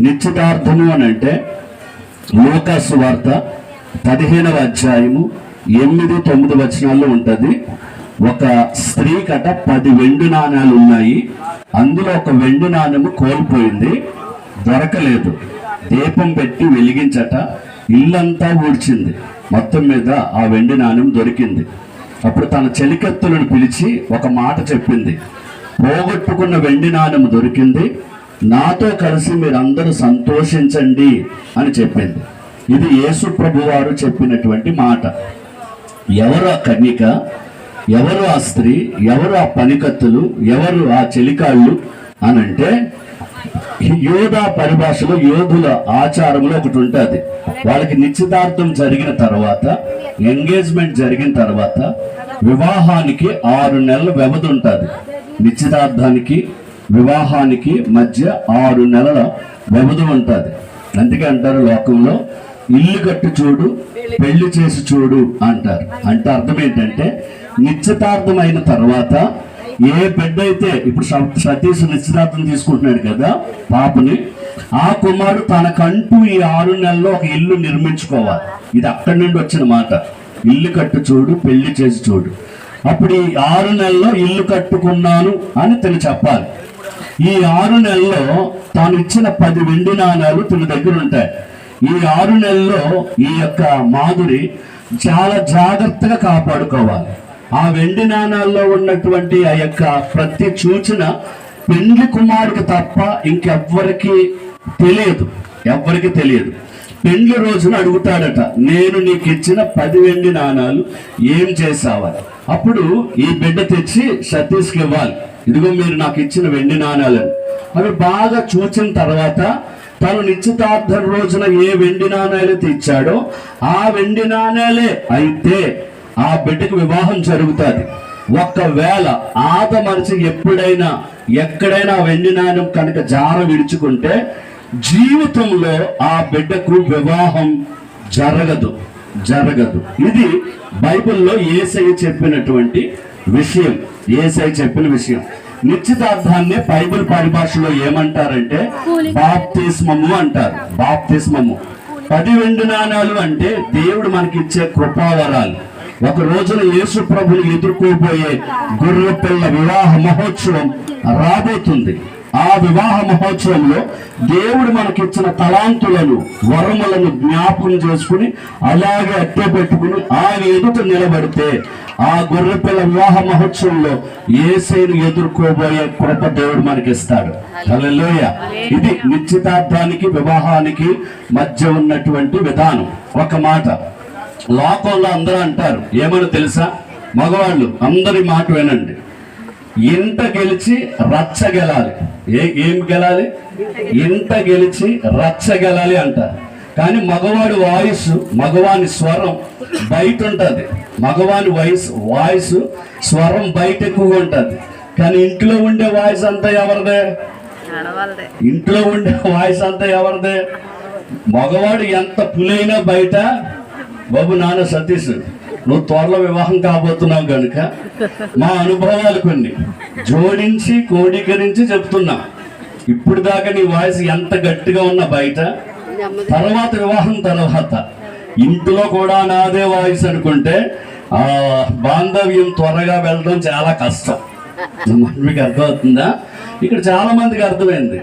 నిశ్చితార్థము అని అంటే లోకాసు వార్త పదిహేనవ అధ్యాయము ఎనిమిది తొమ్మిది వచనాల్లో ఉంటుంది. ఒక స్త్రీ కట పది వెండి నాణాలు ఉన్నాయి. అందులో ఒక వెండి నాణ్యము కోల్పోయింది. దొరకలేదు. దీపం పెట్టి వెలిగించట ఇల్లంతా ఊడ్చింది. మొత్తం మీద ఆ వెండి నాణ్యం దొరికింది. అప్పుడు తన చెలికత్తులను పిలిచి ఒక మాట చెప్పింది. పోగొట్టుకున్న వెండి నాణ్యం దొరికింది. నాతో కలిసి మీరందరూ సంతోషించండి అని చెప్పింది. ఇది యేసు ప్రభు వారు చెప్పినటువంటి మాట. ఎవరు ఆ కన్యక? ఎవరు ఆ స్త్రీ? ఎవరు ఆ పనికత్తులు? ఎవరు ఆ చెలికాళ్ళు? అని అంటే యోధా పరిభాషలో యోధుల ఆచారంలో ఒకటి ఉంటుంది. వాళ్ళకి నిశ్చితార్థం జరిగిన తర్వాత ఎంగేజ్మెంట్ జరిగిన తర్వాత వివాహానికి ఆరు నెలల వ్యవధి ఉంటుంది. నిశ్చితార్థానికి వివాహానికి మధ్య ఆరు నెలల వ్యవధి ఉంటుంది. అందుకే అంటారు లోకంలో ఇల్లు కట్టు చూడు పెళ్ళి చేసి చూడు అంటారు. అంటే అర్థం ఏంటంటే నిశ్చితార్థం అయిన తర్వాత ఏ బిడ్డ అయితే ఇప్పుడు సతీష్ నిశ్చితార్థం తీసుకుంటున్నాడు కదా పాపని ఆ కుమారుడు తనకంటూ ఈ ఆరు నెలల్లో ఒక ఇల్లు నిర్మించుకోవాలి. ఇది అక్కడి నుండి వచ్చిన మాట. ఇల్లు కట్టు చూడు పెళ్ళి చేసి చూడు. అప్పుడు ఈ ఆరు నెలల్లో ఇల్లు కట్టుకున్నాను అని తను చెప్పాలి. ఈ ఆరు నెలల్లో తాను ఇచ్చిన పది వెండి నాణాలు తన దగ్గర ఉంటాయి. ఈ ఆరు నెలల్లో ఈ యొక్క మాధురి చాలా జాగ్రత్తగా కాపాడుకోవాలి. ఆ వెండి నాణాల్లో ఉన్నటువంటి ఆ యొక్క ప్రతి సూచన పెండ్లి కుమారుడికి తప్ప ఇంకెవ్వరికి తెలియదు. ఎవ్వరికి తెలియదు. పెండ్లి రోజున అడుగుతాడట నేను నీకు ఇచ్చిన పది వెండి నాణాలు ఏం చేసావని అప్పుడు ఈ బిడ్డ తెచ్చి సతీష్కి ఇవ్వాలి. ఇదిగో మీరు నాకు ఇచ్చిన వెండి నాణాలని. అవి బాగా చూచిన తర్వాత తను నిశ్చితార్థం రోజున ఏ వెండి నాణాలైతే ఇచ్చాడో ఆ వెండి నాణాలే అయితే ఆ బిడ్డకు వివాహం జరుగుతుంది. ఒక్కవేళ ఆత మనిషి ఎప్పుడైనా ఎక్కడైనా ఆ వెండి నాణ్యం కనుక జార విడుచుకుంటే జీవితంలో ఆ బిడ్డకు వివాహం జరగదు జరగదు. ఇది బైబిల్లో ఏసై చెప్పినటువంటి విషయం. ఏసై చెప్పిన విషయం. నిశ్చితార్థాన్ని బైబిల్ పరిభాషలో ఏమంటారంటే బాప్తిస్మము అంటారు. బాప్తిస్మము. పది వెండి నాణాలు అంటే దేవుడు మనకిచ్చే కృపావరాలు. ఒక రోజున యేసు ప్రభుని ఎదుర్కోబోయే గొర్రె పిల్ల వివాహ మహోత్సవం రాబోతుంది. ఆ వివాహ మహోత్సవంలో దేవుడు మనకిచ్చిన తలాంతులను వరములను జ్ఞాపకం చేసుకుని అలాగే అట్టే పెట్టుకుని ఆయన ఎదుట నిలబడితే ఆ గొర్రెపిల్ల వివాహ మహోత్సవంలో ఏసైను ఎదుర్కోబోయే కృప దేవుడు మనకిస్తాడు. హల్లెలూయా. ఇది నిశ్చితార్థానికి వివాహానికి మధ్య ఉన్నటువంటి విధానం. ఒక మాట. లోకంలో అందరూ అంటారు ఏమని తెలుసా? మగవాళ్ళు అందరి మాట వినండి. ఇంట గెలిచి రచ్చ గెలాలి. ఏ ఏం గెలాలి? ఇంట గెలిచి రచ్చ గెలాలి అంటారు కానీ మగవాడి వాయిస్ మగవాని స్వరం బయట ఉంటుంది మగవాని వాయిస్ వాయిస్ స్వరం బయట ఎక్కువగా ఉంటుంది. కానీ ఇంట్లో ఉండే వాయిస్ అంతా ఎవరిదే? ఇంట్లో ఉండే వాయిస్ అంతా ఎవరిదే? మగవాడు ఎంత పులైనా బయట? బాబు నాన్న సతీష్. నువ్వు త్వరలో వివాహం కాబోతున్నావు కనుక మా అనుభవాలు కొన్ని. జోడించి కోడీకరించి చెప్తున్నా. ఇప్పుడు దాకా నీ వాయిస్ ఎంత గట్టిగా ఉన్నా బయట. తర్వాత వివాహం తర్వాత ఇంట్లో కూడా నాదే వాయిస్ అనుకుంటే ఆ బాంధవ్యం త్వరగా వెళ్ళడం చాలా కష్టం. మీకు అర్థమవుతుందా? ఇక్కడ చాలా మందికి అర్థమైంది.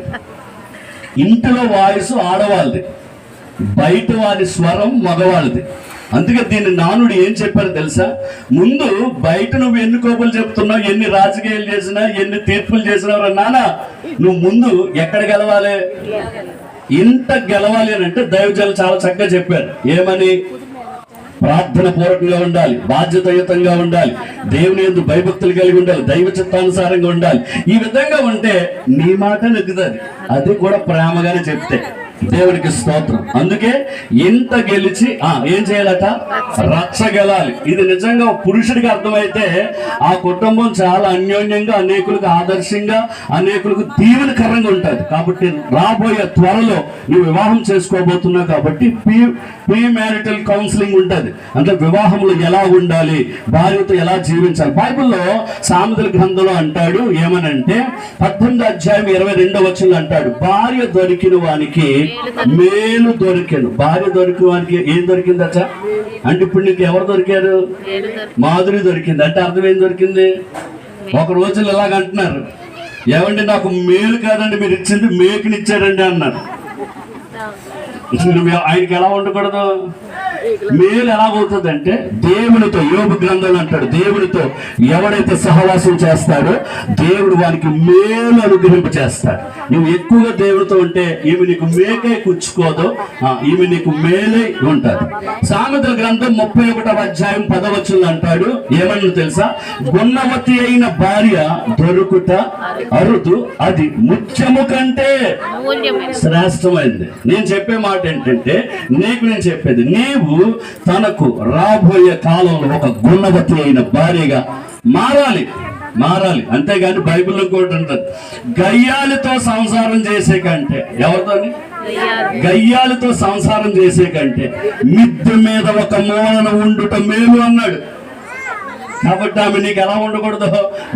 ఇంటిలో వాయిస్ ఆడవాళ్ళది. బయట వారి స్వరం మగవాళ్ళది. అందుకే దీన్ని నానుడు ఏం చెప్పారు తెలుసా? ముందు బయట నువ్వు ఎన్ని కోపులు చెప్తున్నావు ఎన్ని రాజకీయాలు చేసినా ఎన్ని తీర్పులు చేసినావు నానా నువ్వు ముందు ఎక్కడ గెలవాలి? ఇంత గెలవాలి అని అంటే దైవజనులు చాలా చక్కగా చెప్పారు. ఏమని? ప్రార్థన పూర్వకంగా ఉండాలి బాధ్యతయుతంగా ఉండాలి దేవుని ఎందు భయభక్తులు కలిగి ఉండాలి దైవ చిత్తానుసారంగా ఉండాలి. ఈ విధంగా ఉంటే నీ మాట నెగ్గుతుంది. అది కూడా ప్రేమగానే చెప్తే. దేవుడికి స్తోత్రం. అందుకే ఇంత గెలిచి ఆ ఏం చేయాలట? రచ్చ గెలాలి. ఇది నిజంగా పురుషుడికి అర్థమైతే ఆ కుటుంబం చాలా అన్యోన్యంగా అనేకులకు ఆదర్శంగా అనేకులకు దీవెనకరంగా ఉంటుంది. కాబట్టి రాబోయే త్వరలో నువ్వు వివాహం చేసుకోబోతున్నావు కాబట్టి ప్రీ ప్రీ మ్యారిటల్ కౌన్సిలింగ్ ఉంటుంది. అంటే వివాహంలో ఎలా ఉండాలి? భార్యతో ఎలా జీవించాలి? బైబిల్లో సామెతల గ్రంథంలో అంటాడు ఏమనంటే పద్దెనిమిది అధ్యాయం ఇరవై రెండో వచనంలో అంటాడు భార్య దొరికిన వానికి మేలు దొరికాను భార్య దొరికిన వానికి ఏం దొరికిందట అంటే ఇప్పుడు నీకు ఎవరు దొరికారు? మాధురి దొరికింది. అంటే అర్థం ఏం దొరికింది? ఒక రోజులు ఇలాగ అంటున్నారు. ఏమండి నాకు మేలు కాదండి మీరు ఇచ్చింది మేకునిచ్చారండి అన్నారు. ఆయనకి ఎలా ఉండకూడదు? మేలు ఎలాగవుతుంది అంటే దేవునితో యోగ గ్రంథాలు అంటాడు దేవునితో ఎవడైతే సహవాసం చేస్తాడో దేవుడు వానికి మేలు అనుగ్రహింప చేస్తాడు నువ్వు ఎక్కువగా దేవుడితో ఉంటే ఈమె నీకు మేకే కూర్చుకోదు ఈమె నీకు మేలే ఉంటుంది. సామెతల గ్రంథం ముప్పై ఒకటవ అధ్యాయం పదవచనం అంటాడు ఏమన్నా తెలుసా? గుణవతి అయిన భార్య దొరుకుట అరుదు అది ముత్యము కంటే శ్రేష్టమైంది నేను చెప్పే మాట ఏంటంటే నీకు నేను చెప్పేది నీవు తనకు రాబోయే కాలంలో ఒక గుణవతి అయిన భార్యగా మారాలి. మారాలి. అంతేగాని బైబిల్లో కూడా ఉంటుంది. గయ్యాలతో సంసారం చేసే కంటే ఎవరితోని? దయ్యాలు గయ్యాలతో సంసారం చేసే కంటే మిద్దె మీద ఒక మూలన ఉండుట మేలు అన్నాడు. కాబట్టి ఆమె నీకు ఎలా ఉండకూడదు?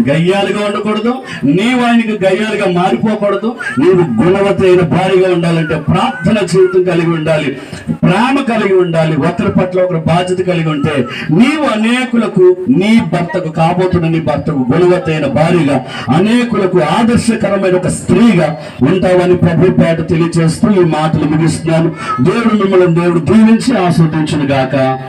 గయ్యాలుగా ఉండకూడదు. నీవు ఆయనకు గయ్యాలుగా మారిపోకూడదు. నీవు గుణవతి అయిన భారీగా ఉండాలంటే ప్రార్థన జీవితం కలిగి ఉండాలి. ప్రేమ కలిగి ఉండాలి. ఒకరి పట్ల ఒకరు బాధ్యత కలిగి ఉంటే నీవు అనేకులకు నీ భర్తకు కాబోతున్న నీ భర్తకు గుణవతి అయిన భారీగా అనేకులకు ఆదర్శకరమైన ఒక స్త్రీగా ఉంటావని ప్రభు పేట తెలియజేస్తూ ఈ మాటలు ముగిస్తున్నాను. దేవుడు మిమ్మల్ని దేవుడు దీవించి ఆస్వాదించును గాక